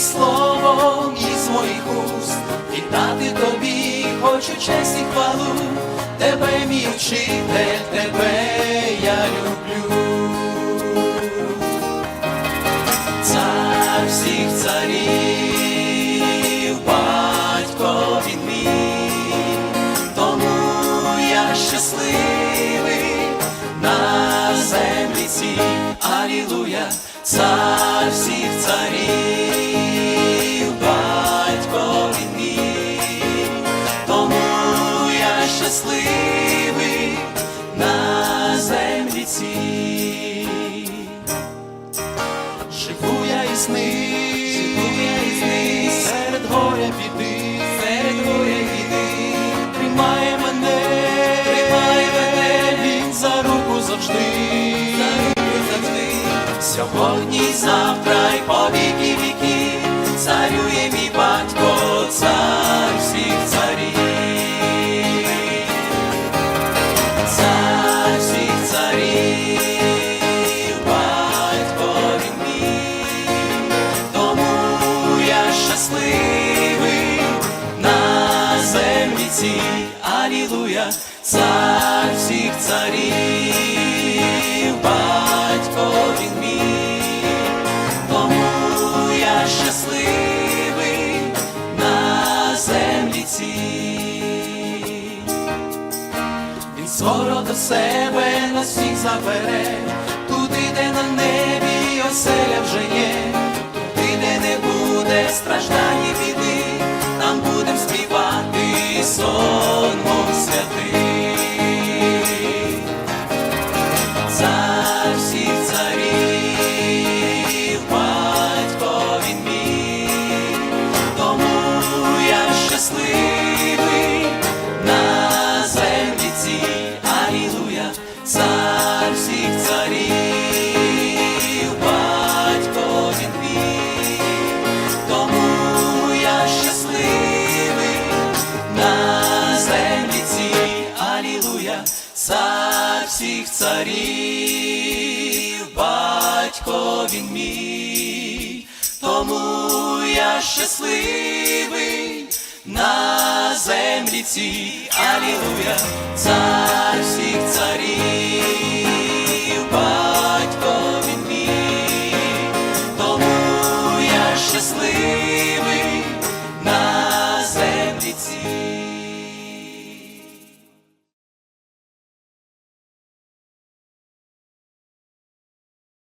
словом із моїх уст, віддати тобі хочу честь і хвалу, тебе, мій учитель, тебе я люблю. Цар всіх царів, батько він мій, тому я щасливий на землі цій, Алілуя, цар я цій, Алілуя, цар всіх царів, батько він мій, тому я щасливий на землі цій. Він скоро до себе нас всіх забере, землі цій, Алілуя, цар всіх царів, батько він мій, тому я щасливий на землі цій, Алілуя, цар всіх царів.